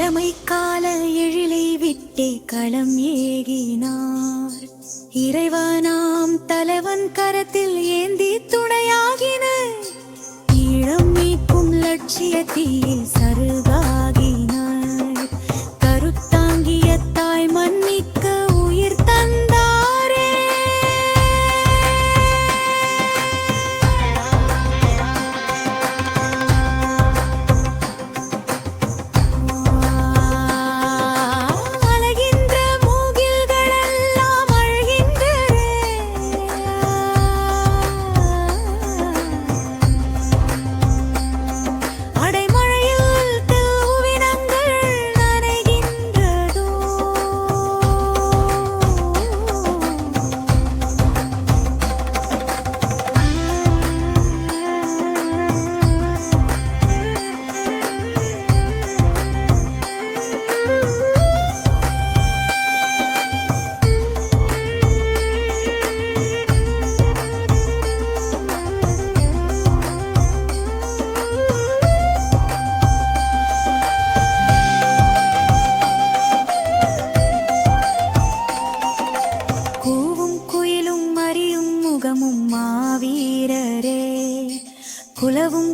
இளமை கால எழிலை விட்டே களம் ஏகினார். இறைவனாம் தலைவன் கரத்தில் ஏந்தி துணையாகின. ஈழம் மீட்கும் லட்சியத்தில் சருவ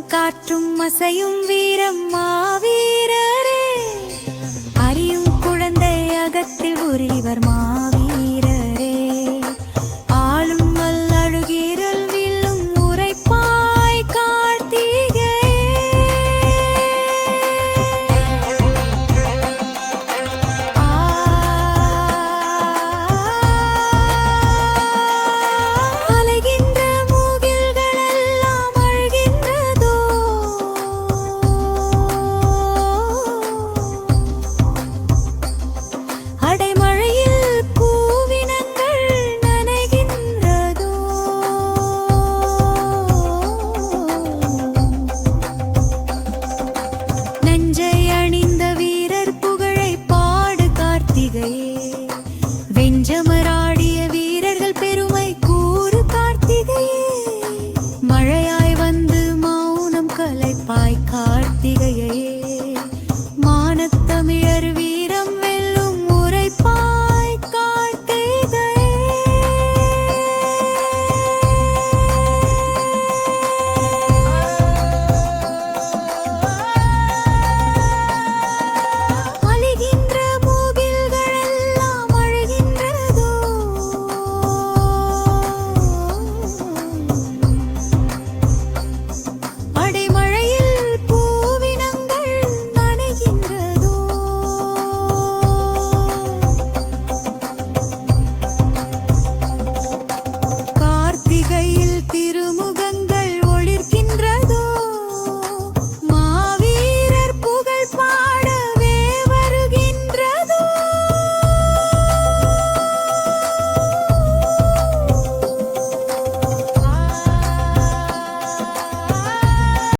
காற்றும் அசையும் வீரம் மாவீரரே. அறியும் குழந்தை அகத்தில் உரிவர் மா பாய் கார்த்திகையே